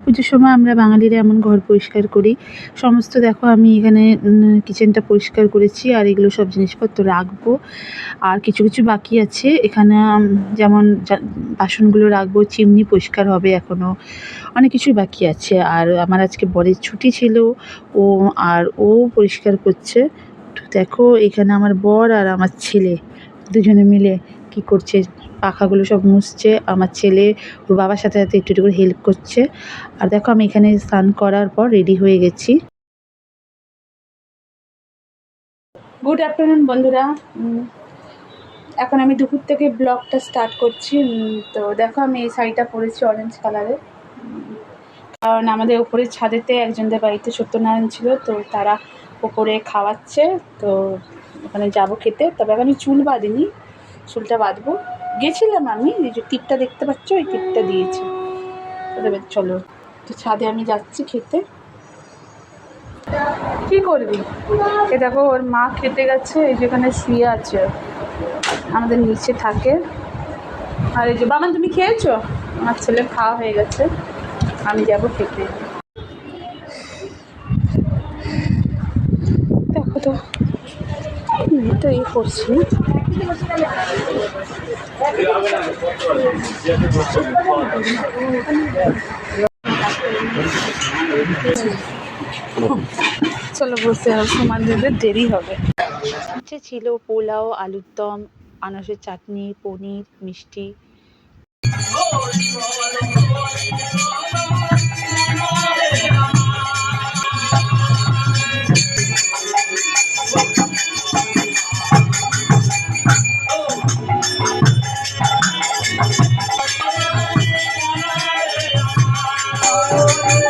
পুজোর সময় আমরা বাঙালিরা এমন ঘর পরিষ্কার করি। সমস্ত দেখো আমি এখানে কিচেনটা পরিষ্কার করেছি আর এগুলো সব জিনিসপত্র রাখব। আর কিছু কিছু বাকি আছে। এখানে যেমন বাসনগুলো রাখব, চিমনি পরিষ্কার হবে এখনও অনেক কিছুই বাকি আছে। আর আমার আজকে বরের ছুটি ছিল। ও আর ও পরিষ্কার করছে। দেখো এখানে আমার বর আর আমার ছেলে, দুজনে মিলে কি করছে পাখাগুলো সব মুছছে, আমার ছেলে ওর বাবার সাথে সাথে একটু একটু করে হেল্প করছে। আর দেখো আমি এখানে স্নান করার পর রেডি হয়ে গেছি। গুড আফটারনুন বন্ধুরা। এখন আমি দুপুর থেকে ব্লগটা স্টার্ট করছি। তো দেখো আমি এই শাড়িটা পরেছি অরেঞ্জ কালারের কারণ আমাদের ওপরের ছাদেতে একজনদের বাড়িতে সত্যনারায়ণ ছিল, তো তারা ওপরে খাওয়াচ্ছে। তো ওখানে যাব খেতে। তবে এখন আমি চুল বাঁধিনি, চুলটা বাঁধবো। গেছিলাম আমি, এই যে টিপটা দেখতে পাচ্ছ, ওই টিপটা দিয়েছি। চলো, তো ছাদে আমি যাচ্ছি খেতে। কি করবি? এ দেখো, ওর মা খেতে গেছে, এই যেখানে শুয়ে আছে। আমাদের নিচে থাকে। আর এই যে বামান তুমি খেয়েছো? আমার ছেলে খাওয়া হয়ে গেছে, আমি যাব খেতে। দেখো তো আমি তো এই করছি। চলো বসে দেবে দেরি হবে। নিচে ছিল পোলাও আলুর দম আনারসের চাটনি পনির মিষ্টি। Música